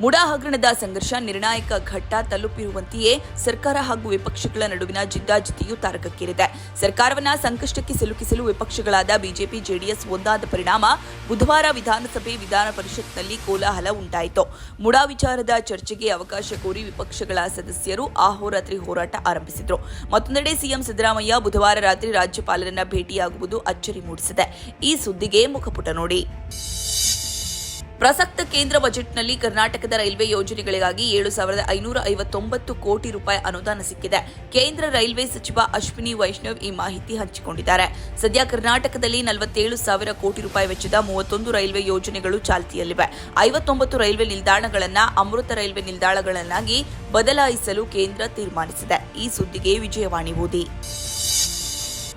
ಮುಡಾ ಹಗರಣದ ಸಂಘರ್ಷ ನಿರ್ಣಾಯಕ ಘಟ್ಟ ತಲುಪಿರುವಂತೆಯೇ ಸರ್ಕಾರ ಹಾಗೂ ವಿಪಕ್ಷಗಳ ನಡುವಿನ ಜಿದ್ದಾಜಿದ್ದಿಯು ತಾರಕಕ್ಕೇರಿದೆ. ಸರ್ಕಾರವನ್ನ ಸಂಕಷ್ಟಕ್ಕೆ ಸಿಲುಕಿಸಲು ವಿಪಕ್ಷಗಳಾದ ಬಿಜೆಪಿ, ಜೆಡಿಎಸ್ ಒಂದಾದ ಪರಿಣಾಮ ಬುಧವಾರ ವಿಧಾನಸಭೆ ವಿಧಾನ ಪರಿಷತ್ನಲ್ಲಿ ಕೋಲಾಹಲ ಉಂಟಾಯಿತು. ಮುಡಾ ವಿಚಾರದ ಚರ್ಚೆಗೆ ಅವಕಾಶ ಕೋರಿ ವಿಪಕ್ಷಗಳ ಸದಸ್ಯರು ಆಹೋರಾತ್ರಿ ಹೋರಾಟ ಆರಂಭಿಸಿದರು. ಮತ್ತೊಂದೆಡೆ ಸಿಎಂ ಸಿದ್ದರಾಮಯ್ಯ ಬುಧವಾರ ರಾತ್ರಿ ರಾಜ್ಯಪಾಲರನ್ನ ಭೇಟಿಯಾಗುವುದು ಅಚ್ಚರಿ ಮೂಡಿಸಿದೆ. ಈ ಸುದ್ದಿಗೆ ಮುಖಪುಟ ನೋಡಿ. ಪ್ರಸಕ್ತ ಕೇಂದ್ರ ಬಜೆಟ್ನಲ್ಲಿ ಕರ್ನಾಟಕದ ರೈಲ್ವೆ ಯೋಜನೆಗಳಿಗಾಗಿ ಏಳು ಸಾವಿರದ ಐನೂರ ಐವತ್ತೊಂಬತ್ತು ಕೋಟಿ ರೂಪಾಯಿ ಅನುದಾನ ಸಿಕ್ಕಿದೆ. ಕೇಂದ್ರ ರೈಲ್ವೆ ಸಚಿವ ಅಶ್ವಿನಿ ವೈಷ್ಣವ್ ಈ ಮಾಹಿತಿ ಹಂಚಿಕೊಂಡಿದ್ದಾರೆ. ಸದ್ಯ ಕರ್ನಾಟಕದಲ್ಲಿ ನಲವತ್ತೇಳು ಸಾವಿರ ಕೋಟಿ ರೂಪಾಯಿ ವೆಚ್ಚದ ಮೂವತ್ತೊಂದು ರೈಲ್ವೆ ಯೋಜನೆಗಳು ಚಾಲ್ತಿಯಲ್ಲಿವೆ. ಐವತ್ತೊಂಬತ್ತು ರೈಲ್ವೆ ನಿಲ್ದಾಣಗಳನ್ನು ಅಮೃತ ರೈಲ್ವೆ ನಿಲ್ದಾಣಗಳನ್ನಾಗಿ ಬದಲಾಯಿಸಲು ಕೇಂದ್ರ ತೀರ್ಮಾನಿಸಿದೆ. ಈ ಸುದ್ದಿಗೆ ವಿಜಯವಾಣಿ ಓದಿ.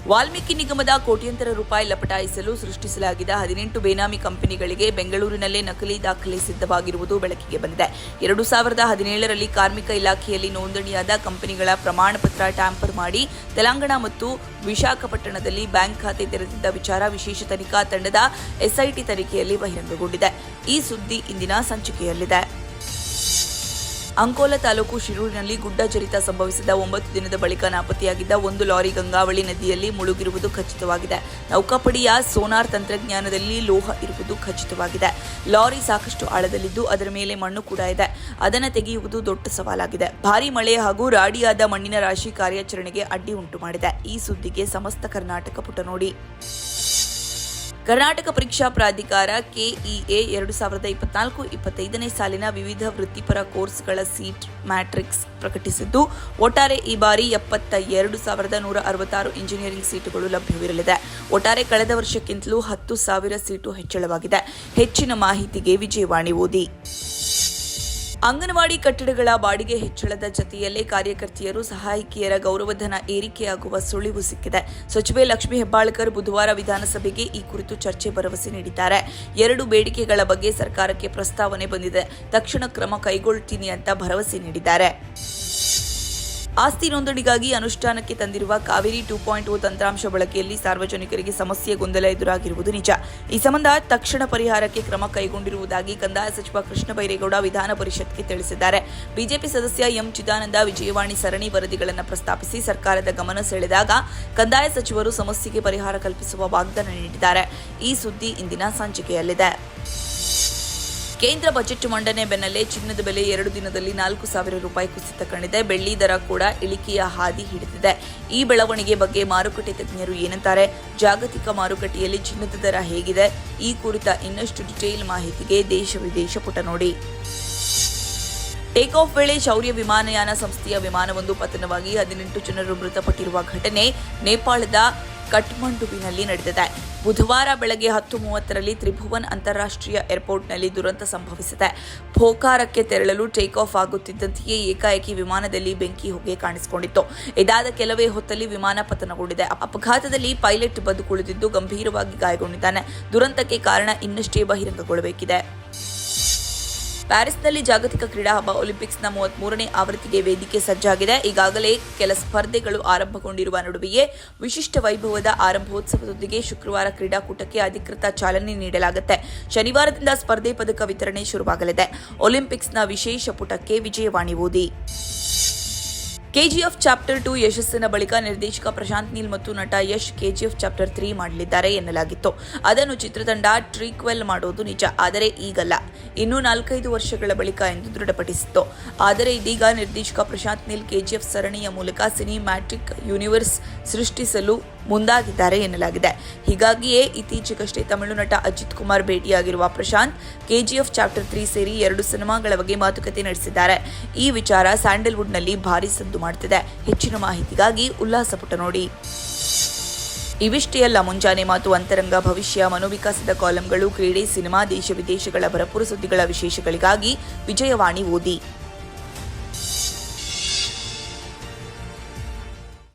ವಾಲ್ಮೀಕಿ ನಿಗಮದ ಕೋಟ್ಯಂತರ ರೂಪಾಯಿ ಲಪಟಾಯಿಸಲು ಸೃಷ್ಟಿಸಲಾಗಿದ್ದ ಹದಿನೆಂಟು ಬೇನಾಮಿ ಕಂಪನಿಗಳಿಗೆ ಬೆಂಗಳೂರಿನಲ್ಲೇ ನಕಲಿ ದಾಖಲೆ ಸಿದ್ಧವಾಗಿರುವುದು ಬೆಳಕಿಗೆ ಬಂದಿದೆ. ಎರಡು ಸಾವಿರದ ಹದಿನೇಳರಲ್ಲಿ ಕಾರ್ಮಿಕ ಇಲಾಖೆಯಲ್ಲಿ ನೋಂದಣಿಯಾದ ಕಂಪನಿಗಳ ಪ್ರಮಾಣಪತ್ರ ಟ್ಯಾಂಪರ್ ಮಾಡಿ ತೆಲಂಗಾಣ ಮತ್ತು ವಿಶಾಖಪಟ್ಟಣದಲ್ಲಿ ಬ್ಯಾಂಕ್ ಖಾತೆ ತೆರೆದಿದ್ದ ವಿಚಾರ ವಿಶೇಷ ತನಿಖಾ ತಂಡದ ಎಸ್ಐಟಿ ತನಿಖೆಯಲ್ಲಿ ಬಹಿರಂಗಗೊಂಡಿದೆ. ಈ ಸುದ್ದಿ ಇಂದಿನ ಸಂಚಿಕೆಯಲ್ಲಿದೆ. ಅಂಕೋಲ ತಾಲೂಕು ಶಿರೂರಿನಲ್ಲಿ ಗುಡ್ಡ ಜರಿತ ಸಂಭವಿಸಿದ ಒಂಬತ್ತು ದಿನದ ಬಳಿಕ ನಾಪತ್ತೆಯಾಗಿದ್ದ ಒಂದು ಲಾರಿ ಗಂಗಾವಳಿ ನದಿಯಲ್ಲಿ ಮುಳುಗಿರುವುದು ಖಚಿತವಾಗಿದೆ. ನೌಕಾಪಡೆಯ ಸೋನಾರ್ ತಂತ್ರಜ್ಞಾನದಲ್ಲಿ ಲೋಹ ಇರುವುದು ಖಚಿತವಾಗಿದೆ. ಲಾರಿ ಸಾಕಷ್ಟು ಆಳದಲ್ಲಿದ್ದು ಅದರ ಮೇಲೆ ಮಣ್ಣು ಕೂಡ ಇದೆ. ಅದನ್ನು ತೆಗೆಯುವುದು ದೊಡ್ಡ ಸವಾಲಾಗಿದೆ. ಭಾರೀ ಮಳೆ ಹಾಗೂ ರಾಡಿಯಾದ ಮಣ್ಣಿನ ರಾಶಿ ಕಾರ್ಯಾಚರಣೆಗೆ ಅಡ್ಡಿ ಉಂಟು ಮಾಡಿದೆ ಈ ಸುದ್ದಿಗೆ ಸಮಸ್ತ ಕರ್ನಾಟಕ ಪುಟ ನೋಡಿ. ಕರ್ನಾಟಕ ಪರೀಕ್ಷಾ ಪ್ರಾಧಿಕಾರ ಕೆಇಎ ಎರಡು ಸಾವಿರದ ಇಪ್ಪತ್ನಾಲ್ಕು ಇಪ್ಪತ್ತೈದನೇ ಸಾಲಿನ ವಿವಿಧ ವೃತ್ತಿಪರ ಕೋರ್ಸ್ಗಳ ಸೀಟ್ ಮ್ಯಾಟ್ರಿಕ್ಸ್ ಪ್ರಕಟಿಸಿದ್ದು, ಒಟ್ಟಾರೆ ಈ ಬಾರಿ ಎಪ್ಪತ್ತ ಎರಡು ಸಾವಿರದ ನೂರ ಅರವತ್ತಾರು ಇಂಜಿನಿಯರಿಂಗ್ ಸೀಟುಗಳು ಲಭ್ಯವಿರಲಿದೆ. ಒಟ್ಟಾರೆ ಕಳೆದ ವರ್ಷಕ್ಕಿಂತಲೂ ಹತ್ತು ಸಾವಿರ ಸೀಟು ಹೆಚ್ಚಳವಾಗಿದೆ. ಹೆಚ್ಚಿನ ಮಾಹಿತಿಗೆ ವಿಜಯವಾಣಿ ಓದಿ. ಅಂಗನವಾಡಿ ಕಟ್ಟಡಗಳ ಬಾಡಿಗೆ ಹೆಚ್ಚಳದ ಜತೆಯಲ್ಲೇ ಕಾರ್ಯಕರ್ತೆಯರು ಸಹಾಯಕಿಯರ ಗೌರವಧನ ಏರಿಕೆಯಾಗುವ ಸುಳಿವು ಸಿಕ್ಕಿದೆ. ಸಚಿವೆ ಲಕ್ಷ್ಮೀ ಹೆಬ್ಬಾಳ್ಕರ್ ಬುಧವಾರ ವಿಧಾನಸಭೆಗೆ ಈ ಕುರಿತು ಚರ್ಚೆ ಭರವಸೆ ನೀಡಿದ್ದಾರೆ. ಎರಡು ಬೇಡಿಕೆಗಳ ಬಗ್ಗೆ ಸರ್ಕಾರಕ್ಕೆ ಪ್ರಸ್ತಾವನೆ ಬಂದಿದೆ. ತಕ್ಷಣ ಕ್ರಮ ಕೈಗೊಳ್ತೀನಿ ಅಂತ ಭರವಸೆ ನೀಡಿದ್ದಾರೆ. ಆಸ್ತಿ ನೋಂದಣಿಗಾಗಿ ಅನುಷ್ಠಾನಕ್ಕೆ ತಂದಿರುವ ಕಾವೇರಿ ಟೂ ಪಾಯಿಂಟ್ ಓ ತಂತ್ರಾಂಶ ಬಳಕೆಯಲ್ಲಿ ಸಾರ್ವಜನಿಕರಿಗೆ ಸಮಸ್ಯೆ ಗೊಂದಲ ಎದುರಾಗಿರುವುದು ನಿಜ. ಈ ಸಂಬಂಧ ತಕ್ಷಣ ಪರಿಹಾರಕ್ಕೆ ಕ್ರಮ ಕೈಗೊಂಡಿರುವುದಾಗಿ ಕಂದಾಯ ಸಚಿವ ಕೃಷ್ಣ ಬೈರೇಗೌಡ ವಿಧಾನ ಪರಿಷತ್ಗೆ ತಿಳಿಸಿದ್ದಾರೆ. ಬಿಜೆಪಿ ಸದಸ್ಯ ಎಂ ಚಿದಾನಂದ ವಿಜಯವಾಣಿ ಸರಣಿ ವರದಿಗಳನ್ನು ಪ್ರಸ್ತಾಪಿಸಿ ಸರ್ಕಾರದ ಗಮನ ಸೆಳೆದಾಗ ಕಂದಾಯ ಸಚಿವರು ಸಮಸ್ಯೆಗೆ ಪರಿಹಾರ ಕಲ್ಪಿಸುವ ವಾಗ್ದಾನ ನೀಡಿದ್ದಾರೆ. ಈ ಸುದ್ದಿ ಇಂದಿನ ಸಂಚಿಕೆಯಲ್ಲಿದೆ. ಕೇಂದ್ರ ಬಜೆಟ್ ಮಂಡನೆ ಬೆನ್ನಲ್ಲೇ ಚಿನ್ನದ ಬೆಲೆ ಎರಡು ದಿನದಲ್ಲಿ ನಾಲ್ಕು ಸಾವಿರ ರೂಪಾಯಿ ಕುಸಿತ ಕಂಡಿದೆ. ಬೆಳ್ಳಿ ದರ ಕೂಡ ಇಳಿಕೆಯ ಹಾದಿ ಹಿಡಿದಿದೆ. ಈ ಬೆಳವಣಿಗೆ ಬಗ್ಗೆ ಮಾರುಕಟ್ಟೆ ತಜ್ಞರು ಏನಂತಾರೆ? ಜಾಗತಿಕ ಮಾರುಕಟ್ಟೆಯಲ್ಲಿ ಚಿನ್ನದ ದರ ಹೇಗಿದೆ? ಈ ಕುರಿತ ಇನ್ನಷ್ಟು ಡಿಟೇಲ್ ಮಾಹಿತಿಗೆ ದೇಶ ವಿದೇಶ ಪುಟ ನೋಡಿ. ಟೇಕ್ ಆಫ್ ವೇಳೆ ಶೌರ್ಯ ವಿಮಾನಯಾನ ಸಂಸ್ಥೆಯ ವಿಮಾನವೊಂದು ಪತನವಾಗಿ ಹದಿನೆಂಟು ಜನರು ಮೃತಪಟ್ಟಿರುವ ಘಟನೆ ನೇಪಾಳದ ಕಠ್ಮಂಡುವಿನಲ್ಲಿ ನಡೆದಿದೆ. ಬುಧವಾರ ಬೆಳಗ್ಗೆ ಹತ್ತು ಮೂವತ್ತರಲ್ಲಿ ತ್ರಿಭುವನ್ ಅಂತಾರಾಷ್ಟ್ರೀಯ ಏರ್ಪೋರ್ಟ್ನಲ್ಲಿ ದುರಂತ ಸಂಭವಿಸಿದೆ. ಭೋಕಾರಕ್ಕೆ ತೆರಳಲು ಟೇಕ್ ಆಫ್ ಆಗುತ್ತಿದ್ದಂತೆಯೇ ಏಕಾಏಕಿ ವಿಮಾನದಲ್ಲಿ ಬೆಂಕಿ ಹೊಗೆ ಕಾಣಿಸಿಕೊಂಡಿತ್ತು. ಇದಾದ ಕೆಲವೇ ಹೊತ್ತಲ್ಲಿ ವಿಮಾನ ಪತನಗೊಂಡಿದೆ. ಅಪಘಾತದಲ್ಲಿ ಪೈಲಟ್ ಬದುಕುಳಿದಿದ್ದು ಗಂಭೀರವಾಗಿ ಗಾಯಗೊಂಡಿದ್ದಾನೆ. ದುರಂತಕ್ಕೆ ಕಾರಣ ಇನ್ನಷ್ಟೇ ಬಹಿರಂಗಗೊಳ್ಳಬೇಕಿದೆ. ಪ್ಯಾರಿಸ್ನಲ್ಲಿ ಜಾಗತಿಕ ಕ್ರೀಡಾ ಹಬ್ಬ ಒಲಿಂಪಿಕ್ಸ್ನ ಮೂವತ್ಮೂರನೇ ಆವೃತ್ತಿಗೆ ವೇದಿಕೆ ಸಜ್ಜಾಗಿದೆ. ಈಗಾಗಲೇ ಕೆಲ ಸ್ಪರ್ಧೆಗಳು ಆರಂಭಗೊಂಡಿರುವ ನಡುವೆಯೇ ವಿಶಿಷ್ಟ ವೈಭವದ ಆರಂಭೋತ್ಸವದೊಂದಿಗೆ ಶುಕ್ರವಾರ ಕ್ರೀಡಾಕೂಟಕ್ಕೆ ಅಧಿಕೃತ ಚಾಲನೆ ನೀಡಲಾಗುತ್ತೆ. ಶನಿವಾರದಿಂದ ಸ್ಪರ್ಧೆ ಪದಕ ವಿತರಣೆ ಶುರುವಾಗಲಿದೆ. ಒಲಿಂಪಿಕ್ಸ್ನ ವಿಶೇಷ ಪುಟಕ್ಕೆ ವಿಜಯವಾಣಿ ಓದಿ. ಕೆಜಿಎಫ್ ಚಾಪ್ಟರ್ ಟು ಯಶಸ್ಸಿನ ಬಳಿಕ ನಿರ್ದೇಶಕ ಪ್ರಶಾಂತ್ ನೀಲ್ ಮತ್ತು ನಟ ಯಶ್ ಕೆಜಿಎಫ್ ಚಾಪ್ಟರ್ ತ್ರೀ ಮಾಡಲಿದ್ದಾರೆ ಎನ್ನಲಾಗಿತ್ತು. ಅದನ್ನು ಚಿತ್ರತಂಡ ಟ್ರೀಕ್ವೆಲ್ ಮಾಡೋದು ನಿಜ, ಆದರೆ ಈಗಲ್ಲ. ಇನ್ನೂ ನಾಲ್ಕೈದು ವರ್ಷಗಳ ಬಳಿಕ ಎಂದು ದೃಢಪಡಿಸಿತ್ತು. ಆದರೆ ಇದೀಗ ನಿರ್ದೇಶಕ ಪ್ರಶಾಂತ್ ನೀಲ್ ಕೆಜಿಎಫ್ ಸರಣಿಯ ಮೂಲಕ ಸಿನಿಮ್ಯಾಟಿಕ್ ಯೂನಿವರ್ಸ್ ಸೃಷ್ಟಿಸಲು ಮುಂದಾಗಿದ್ದಾರೆ ಎನ್ನಲಾಗಿದೆ. ಹೀಗಾಗಿಯೇ ಇತ್ತೀಚೆಗಷ್ಟೇ ತಮಿಳು ನಟ ಅಜಿತ್ ಕುಮಾರ್ ಭೇಟಿಯಾಗಿರುವ ಪ್ರಶಾಂತ್, ಕೆಜಿಎಫ್ ಚಾಪ್ಟರ್ ತ್ರೀ ಸೇರಿ ಎರಡು ಸಿನಿಮಾಗಳ ಬಗ್ಗೆ ಮಾತುಕತೆ ನಡೆಸಿದ್ದಾರೆ. ಈ ವಿಚಾರ ಸ್ಯಾಂಡಲ್ವುಡ್ನಲ್ಲಿ ಭಾರಿ ಸದ್ದು ಮಾಡುತ್ತಿದೆ ಹೆಚ್ಚಿನ ಮಾಹಿತಿಗಾಗಿ ಉಲ್ಲಾಸ ಪುಟ ನೋಡಿ. ಇವಿಷ್ಟೇ ಅಲ್ಲ, ಮುಂಜಾನೆ ಮಾತು ಅಂತರಂಗ ಭವಿಷ್ಯ ಮನೋವಿಕಾಸದ ಕಾಲಂಗಳು, ಕ್ರೀಡೆ, ಸಿನಿಮಾ, ದೇಶ ವಿದೇಶಗಳ ಭರಪೂರ ಸುದ್ದಿಗಳ ವಿಶೇಷಗಳಿಗಾಗಿ ವಿಜಯವಾಣಿ ಓದಿ.